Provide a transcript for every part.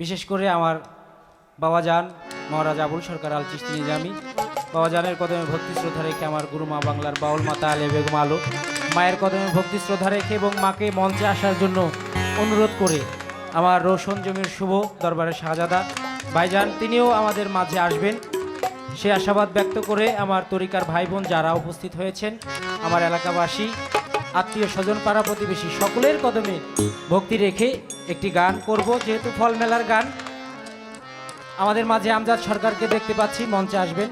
বিশেষ করে আমার বাবা যান মহারাজ আবুল সরকার আল চিস্তি নিজামি। বাবা জানের কদমে ভক্তি শ্রদ্ধা রেখে আমার গুরুমা বাংলার বাউল মাতা আলে বেগম আলো। মায়ের কদমে ভক্তি শ্রদ্ধা রেখে এবং মাকে মঞ্চে আসার জন্য অনুরোধ করে আমার রোশন জমির শুভ দরবারের শাহজাদা ভাইজান, তিনিও আমাদের মাঝে আসবেন। সে আশাবাদ ব্যক্ত করে আমার তরিকার ভাই বোন যারা উপস্থিত হয়েছেন, আমার এলাকাবাসী আত্মীয় স্বজন পাড়া প্রতিবেশী সকলের কদমে ভক্তি রেখে একটি গান করব, যেহেতু ফল মেলার গান। আমাদের মাঝে আমজাদ সরকারকে দেখতে পাচ্ছি, মঞ্চে আসবেন।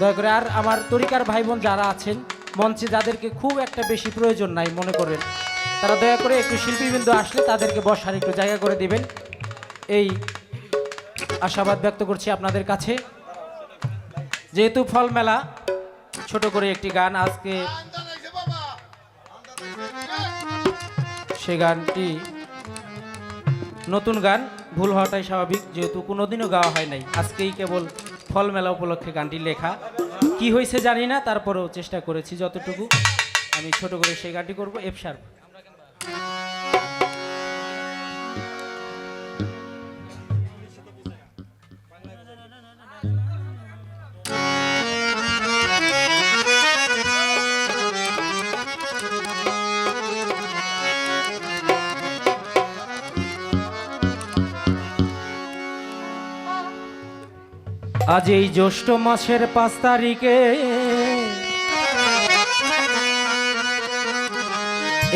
দয়া করে আর আমার তরিকার ভাই বোন যারা আছেন, মঞ্চে যাদেরকে খুব একটা বেশি প্রয়োজন নাই, মনে করেন, তারা দয়া করে একটু শিল্পীবৃন্দ আসলে তাদেরকে বসার একটু জায়গা করে দিবেন। এই আশাবাদ ব্যক্ত করছি আপনাদের কাছে। যেহেতু ফল মেলা, ছোট করে একটি গান আজকে সে গানটি নতুন গান, ভুল হওয়াটাই স্বাভাবিক, যেহেতু কোনোদিনও গাওয়া হয় নাই। আজকেই কেবল ফল মেলা উপলক্ষে গানটি লেখা। কি হয়েছে জানি না, তারপরেও চেষ্টা করেছি যতটুকু। আমি ছোট করে সেই গানটি করব, এফ শার্প। আজ এই জ্যৈষ্ঠ মাসের পাঁচ তারিখে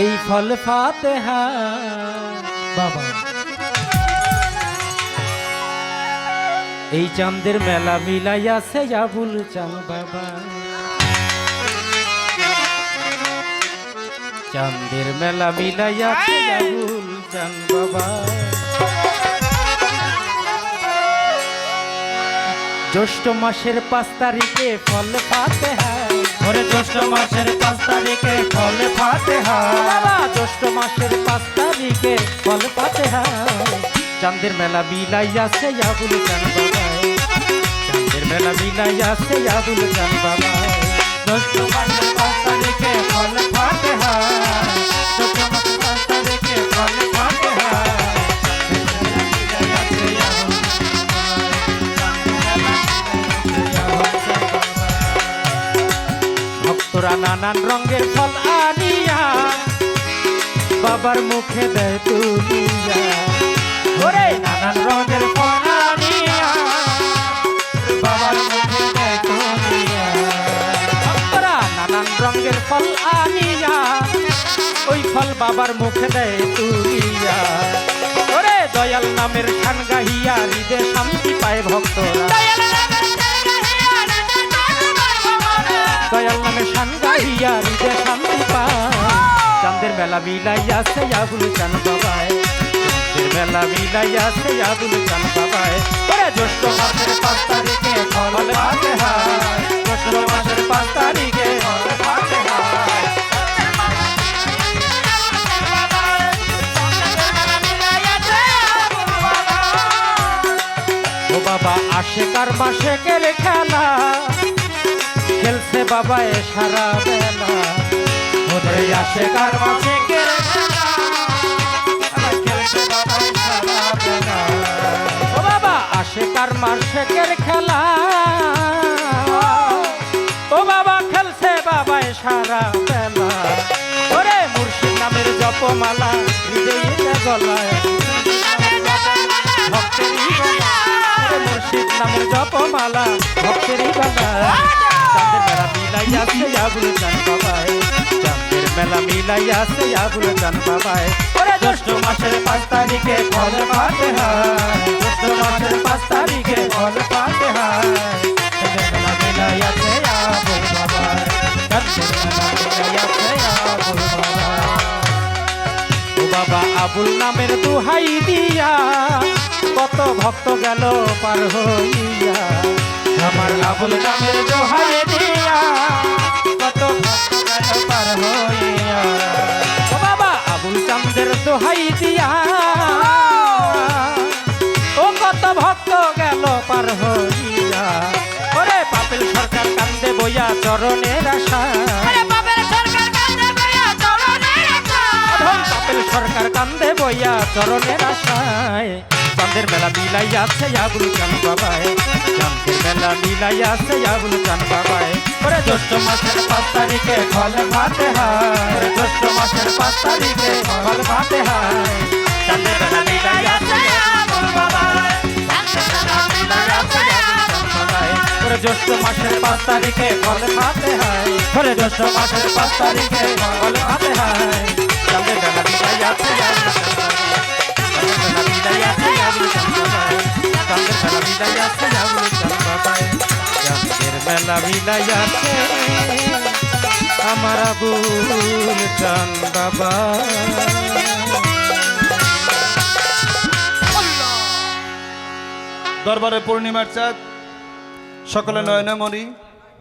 এই ফল ফাতে বাবা। এই চাঁদের মেলা মিলাইয়াছে আবুল চান বাবা। চাঁদের মেলা মিলাইয়াছে আবুল চান বাবা। জ্যৈষ্ঠ মাসের পাঁচ তারিখে ফল ফাতে হয়। ওরে জ্যৈষ্ঠ মাসের পাঁচ তারিখে ফল ফাতে হয়। জ্যৈষ্ঠ মাসের পাঁচ তারিখে ফল ফাতে হয়। চাঁদের মেলা বিলাইয়াছে আবুল চান বাবা চাঁদের মেলা বিলাইয়াছে আবুল চান বাবা জ্যৈষ্ঠ মাসের নানান রঙের ফল আনিয়া বাবার মুখে দেয় তুলিয়া। ওরে নানান রঙের ফল আনিয়া বাবার মুখে দেয় তুলিয়া। ভক্তরা নানান রঙের ফল আনিয়া ওই ফল বাবার মুখে দেয় তুলিয়া। ওরে দয়াল নামের খান গাহিয়া হৃদে শান্তি পায় ভক্তরা। দয়াল চাঁদের মেলা বিলাইয়া সে আবুল চান বাবায় চাঁদের মেলা বিলাইয়া সে আবুল চান বাবায় ওরে জ্যৈষ্ঠ মাসের পাঁচ তারিখে ফল পাতে হয়। জ্যৈষ্ঠ মাসের পাঁচ তারিখে বাবা আশেকার মাসেকের খেলা? খেলছে বাবা এ সারা বেলা। আশেকার মাসেকের খেলা খেলছে বাবা। ও বাবা আশেকার মাসেকের খেলা ও বাবা, খেলছে বাবা এ সারা বেলা। ওরে মুর্শিদ নামের জপমালা হৃদয়ে গলায়। মুর্শিদ নামের জপমালা, ভক্তেরই গলা। চাঁদের মেলা মিলাইয়াছে আবুল চান বাবায়। মেলা মিলাইয়াছে আবুল চান বাবায়। ওরে জ্যৈষ্ঠ মাসের পাঁচ তারিখে ফল পাতে হয়। জ্যৈষ্ঠ মাসের পাঁচ তারিখে ফল পাতে হয়। মেলা মিলাইয়াছে আবুল বাবায় চাঁদের মেলা মিলাইয়াছে আবুল বাবায়। ও বাবা আবুল নামের দুহাই দিয়া কত ভক্ত গেল পার হইয়া। আমার আবুল নামের দোহাই দিয়া দোহাই দিয়া। ও কত ভক্ত গেল পার হইয়া। ওরে পাপেল সরকার কান্দে বইয়া চরণের আশা। পাপেল সরকার কান্দে বইয়া চরণের আশায়। চাঁদের মেলা মিলাই আছে আবুল চান বাবায় চাঁদের মেলা মিলাই আছে আবুল চান বাবায় ওরে জ্যৈষ্ঠ মাসের পাঁচ তারিখে ফল ভাতে হয় ওরে জ্যৈষ্ঠ মাসের পাঁচ তারিখে ফল ভাতে হয় চাঁদের মেলা মিলাই আছে আবুল বাবায় ওরে জ্যৈষ্ঠ মাসের পাঁচ তারিখে ফল খাতে হয় ওরে জ্যৈষ্ঠ মাসের পাঁচ তারিখে ফল খাতে হয় চাঁদের বেলা বিদায় আছে চাঁদের বেলা বেলা মিলাইয়াছে আমার আবুল চান বাবা। দরবারে পূর্ণিমার চাঁদ সকলে নয়নে মরি